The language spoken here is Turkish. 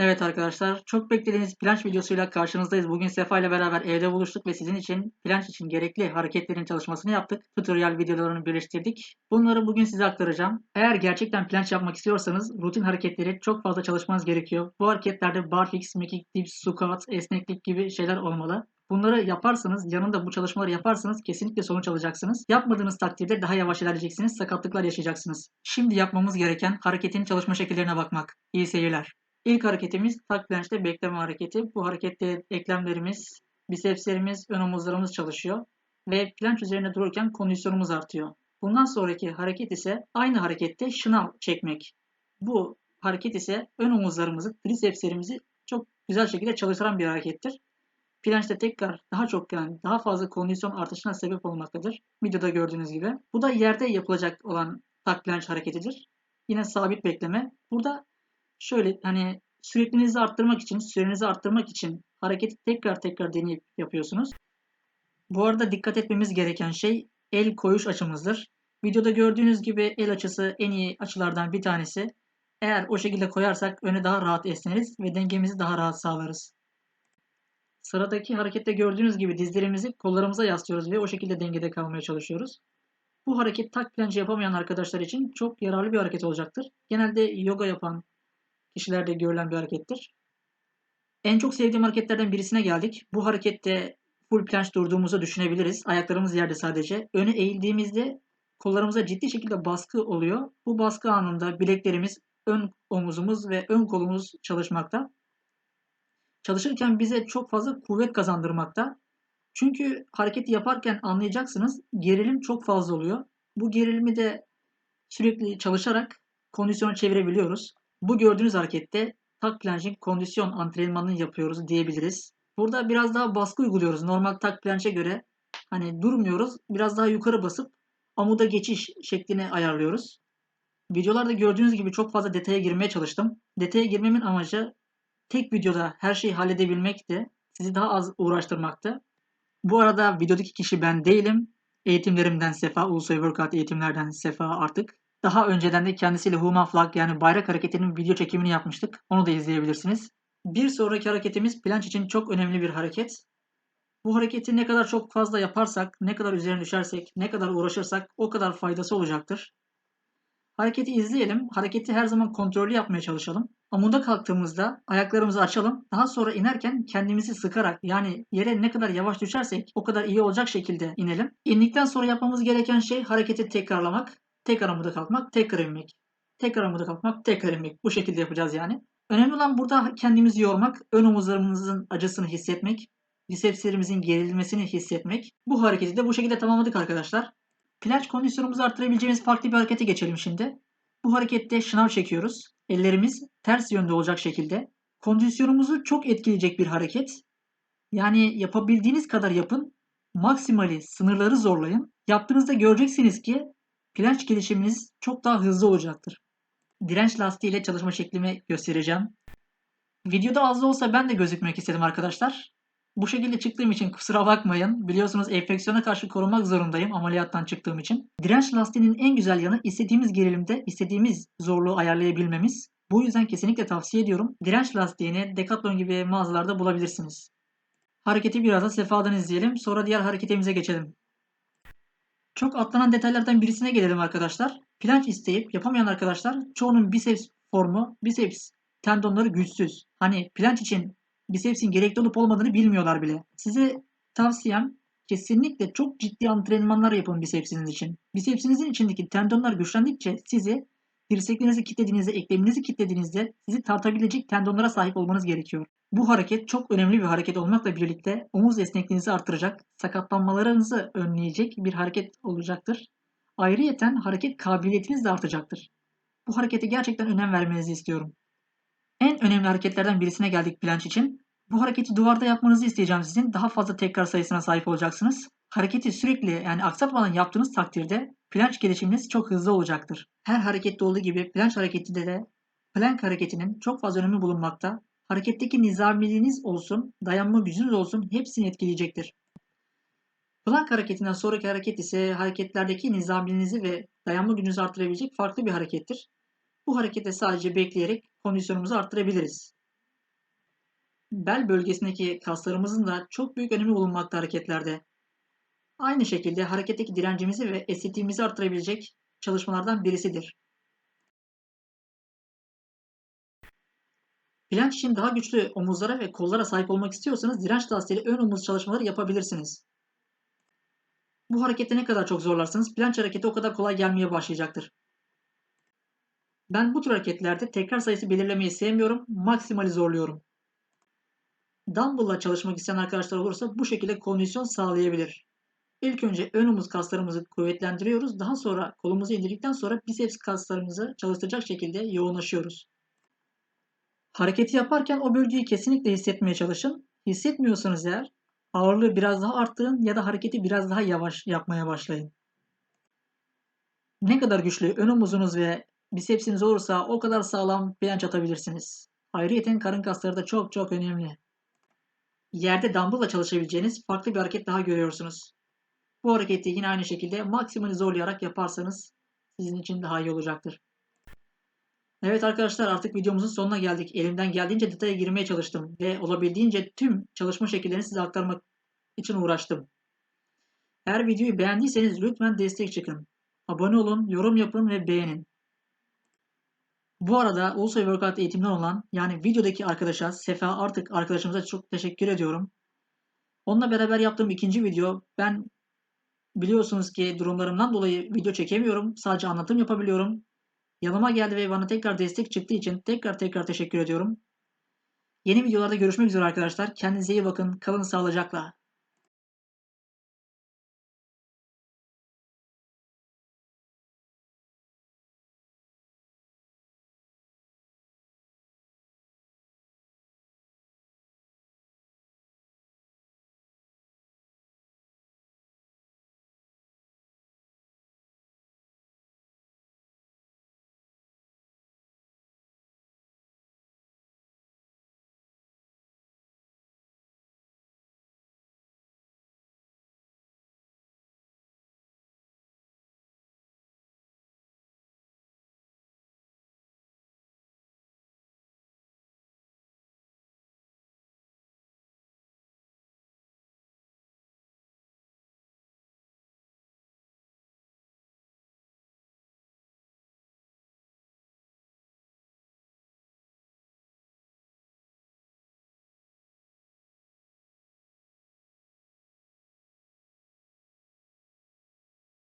Evet arkadaşlar, çok beklediğiniz planş videosuyla karşınızdayız. Bugün Sefa ile beraber evde buluştuk ve sizin için planş için gerekli hareketlerin çalışmasını yaptık. Tutorial videolarını birleştirdik. Bunları bugün size aktaracağım. Eğer gerçekten planş yapmak istiyorsanız rutin hareketleri çok fazla çalışmanız gerekiyor. Bu hareketlerde barfix, mekik, dips, squat, esneklik gibi şeyler olmalı. Bunları yaparsanız, yanında bu çalışmaları yaparsanız kesinlikle sonuç alacaksınız. Yapmadığınız takdirde daha yavaş ilerleyeceksiniz, sakatlıklar yaşayacaksınız. Şimdi yapmamız gereken hareketin çalışma şekillerine bakmak. İyi seyirler. İlk hareketimiz tak planşte bekleme hareketi. Bu harekette eklemlerimiz, bisepslerimiz, ön omuzlarımız çalışıyor ve planş üzerine dururken kondisyonumuz artıyor. Bundan sonraki hareket ise aynı harekette şınav çekmek. Bu hareket ise ön omuzlarımızı, trisepslerimizi çok güzel şekilde çalıştıran bir harekettir. Planşte tekrar daha çok yani daha fazla kondisyon artışına sebep olmaktadır. Videoda gördüğünüz gibi. Bu da yerde yapılacak olan tak planş hareketidir. Yine sabit bekleme. Burada şöyle hani sürekliliğinizi arttırmak için, sürenizi arttırmak için hareketi tekrar tekrar deneyip yapıyorsunuz. Bu arada dikkat etmemiz gereken şey el koyuş açımızdır. Videoda gördüğünüz gibi el açısı en iyi açılardan bir tanesi. Eğer o şekilde koyarsak öne daha rahat esneriz ve dengemizi daha rahat sağlarız. Sıradaki harekette gördüğünüz gibi dizlerimizi kollarımıza yaslıyoruz ve o şekilde dengede kalmaya çalışıyoruz. Bu hareket tak planche yapamayan arkadaşlar için çok yararlı bir hareket olacaktır. Genelde yoga yapan kişilerde görülen bir harekettir. En çok sevdiğim hareketlerden birisine geldik. Bu harekette full planche durduğumuzu düşünebiliriz. Ayaklarımız yerde sadece. Öne eğildiğimizde kollarımıza ciddi şekilde baskı oluyor. Bu baskı anında bileklerimiz, ön omuzumuz ve ön kolumuz çalışmakta. Çalışırken bize çok fazla kuvvet kazandırmakta. Çünkü hareketi yaparken anlayacaksınız gerilim çok fazla oluyor. Bu gerilimi de sürekli çalışarak kondisyona çevirebiliyoruz. Bu gördüğünüz harekette tak planching kondisyon antrenmanını yapıyoruz diyebiliriz. Burada biraz daha baskı uyguluyoruz. Normal tak planche göre hani durmuyoruz. Biraz daha yukarı basıp amuda geçiş şeklini ayarlıyoruz. Videolarda gördüğünüz gibi çok fazla detaya girmeye çalıştım. Detaya girmemin amacı tek videoda her şeyi halledebilmekti. Sizi daha az uğraştırmaktı. Bu arada videodaki kişi ben değilim. Eğitimlerimden Sefa, Ulusoy Workout eğitimlerden Sefa artık. Daha önceden de kendisiyle Human Flag yani bayrak hareketinin video çekimini yapmıştık. Onu da izleyebilirsiniz. Bir sonraki hareketimiz planç için çok önemli bir hareket. Bu hareketi ne kadar çok fazla yaparsak, ne kadar üzerine düşersek, ne kadar uğraşırsak o kadar faydası olacaktır. Hareketi izleyelim. Hareketi her zaman kontrollü yapmaya çalışalım. Amuda kalktığımızda ayaklarımızı açalım. Daha sonra inerken kendimizi sıkarak yani yere ne kadar yavaş düşersek o kadar iyi olacak şekilde inelim. İndikten sonra yapmamız gereken şey hareketi tekrarlamak. Tekrar amuda kalkmak, tekrar inmek. Tekrar amuda kalkmak, tekrar inmek. Bu şekilde yapacağız yani. Önemli olan burada kendimizi yormak, ön omuzlarımızın acısını hissetmek, bisepslerimizin gerilmesini hissetmek. Bu hareketi de bu şekilde tamamladık arkadaşlar. Planç kondisyonumuzu arttırabileceğimiz farklı bir harekete geçelim şimdi. Bu harekette şınav çekiyoruz. Ellerimiz ters yönde olacak şekilde. Kondisyonumuzu çok etkileyecek bir hareket. Yani yapabildiğiniz kadar yapın. Maksimali sınırları zorlayın. Yaptığınızda göreceksiniz ki planç gelişiminiz çok daha hızlı olacaktır. Direnç lastiği ile çalışma şeklimi göstereceğim. Videoda az da olsa ben de gözükmek istedim arkadaşlar. Bu şekilde çıktığım için kusura bakmayın. Biliyorsunuz enfeksiyona karşı korunmak zorundayım ameliyattan çıktığım için. Direnç lastiğinin en güzel yanı istediğimiz gerilimde istediğimiz zorluğu ayarlayabilmemiz. Bu yüzden kesinlikle tavsiye ediyorum. Direnç lastiğini Decathlon gibi mağazalarda bulabilirsiniz. Hareketi biraz da sefadan izleyelim. Sonra diğer hareketimize geçelim. Çok atlanan detaylardan birisine gelelim arkadaşlar. Planç isteyip yapamayan arkadaşlar çoğunun biceps formu, biceps tendonları güçsüz. Hani planç için bisepsin gerekli olup olmadığını bilmiyorlar bile. Size tavsiyem kesinlikle çok ciddi antrenmanlar yapın bisepsiniz için. Bisepsinizin içindeki tendonlar güçlendikçe sizi dirseklerinizi kilitlediğinizde, ekleminizi kilitlediğinizde sizi tartabilecek tendonlara sahip olmanız gerekiyor. Bu hareket çok önemli bir hareket olmakla birlikte omuz esnekliğinizi artıracak, sakatlanmalarınızı önleyecek bir hareket olacaktır. Ayrıyeten hareket kabiliyetiniz de artacaktır. Bu harekete gerçekten önem vermenizi istiyorum. En önemli hareketlerden birisine geldik planç için. Bu hareketi duvarda yapmanızı isteyeceğim sizin. Daha fazla tekrar sayısına sahip olacaksınız. Hareketi sürekli yani aksatmadan yaptığınız takdirde planç gelişiminiz çok hızlı olacaktır. Her harekette olduğu gibi planç hareketinde de plank hareketinin çok fazla önemi bulunmakta. Hareketteki nizamiliğiniz olsun, dayanma gücünüz olsun hepsini etkileyecektir. Plank hareketinden sonraki hareket ise hareketlerdeki nizamiliğinizi ve dayanma gücünüzü artırabilecek farklı bir harekettir. Bu harekete sadece bekleyerek kondisyonumuzu arttırabiliriz. bel bölgesindeki kaslarımızın da çok büyük önemi bulunmakta hareketlerde. Aynı şekilde hareketteki direncimizi ve estetiğimizi arttırabilecek çalışmalardan birisidir. Plank için daha güçlü omuzlara ve kollara sahip olmak istiyorsanız direnç lastiğiyle ön omuz çalışmaları yapabilirsiniz. Bu harekette ne kadar çok zorlarsanız plank hareketi o kadar kolay gelmeye başlayacaktır. Ben bu tür hareketlerde tekrar sayısı belirlemeyi sevmiyorum, maksimali zorluyorum. Dumbbell'la çalışmak isteyen arkadaşlar olursa bu şekilde kondisyon sağlayabilir. İlk önce ön omuz kaslarımızı kuvvetlendiriyoruz. Daha sonra kolumuzu indirdikten sonra biceps kaslarımızı çalıştıracak şekilde yoğunlaşıyoruz. Hareketi yaparken o bölgeyi kesinlikle hissetmeye çalışın. Hissetmiyorsanız eğer ağırlığı biraz daha arttırın ya da hareketi biraz daha yavaş yapmaya başlayın. Ne kadar güçlü ön omuzunuz ve bisepsiniz olursa o kadar sağlam planç atabilirsiniz. Ayrıyeten karın kasları da çok çok önemli. Yerde dumbbell'la çalışabileceğiniz farklı bir hareket daha görüyorsunuz. Bu hareketi yine aynı şekilde maksimali zorlayarak yaparsanız sizin için daha iyi olacaktır. Evet arkadaşlar artık videomuzun sonuna geldik. Elimden geldiğince detaya girmeye çalıştım ve olabildiğince tüm çalışma şekillerini size aktarmak için uğraştım. Eğer videoyu beğendiyseniz lütfen destek çıkın. Abone olun, yorum yapın ve beğenin. Bu arada Ulusoy Workout eğitimden olan yani videodaki arkadaşa Sefa artık arkadaşımıza çok teşekkür ediyorum. Onunla beraber yaptığım ikinci video ben biliyorsunuz ki durumlarımdan dolayı video çekemiyorum. Sadece anlatım yapabiliyorum. Yanıma geldi ve bana tekrar destek çıktığı için tekrar tekrar teşekkür ediyorum. Yeni videolarda görüşmek üzere arkadaşlar. Kendinize iyi bakın. Kalın sağlıcakla.